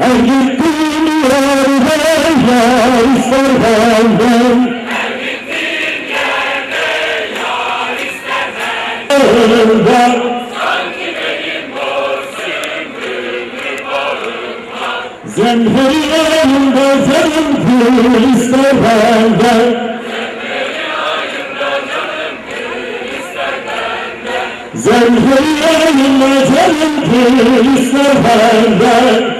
gösterdin taşla bize Doğrunda yürüyleri Doğrunları Her gittiğim yerde yar ister benden Benden Zemheri yanımda canım gül ister benden Zemheri yanımda canım gül ister benden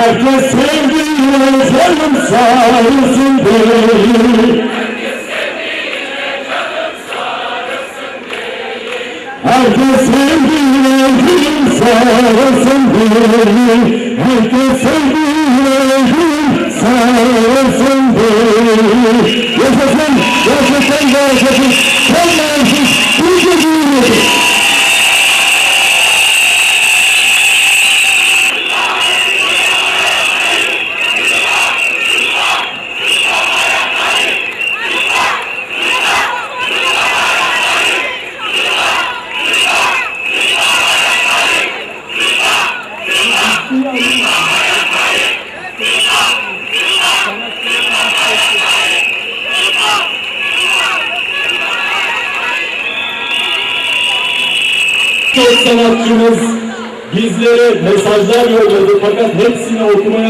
Herkes sevdiğine canım sağ olsun beni Herkes sevdiğine canım sağ olsun beni Herkes sevdiğine canım sağ olsun beni Yaşasın, yaşasın, yaşasın, Çok sanatçımız bizlere mesajlar yolladı. Fakat hepsini okumaya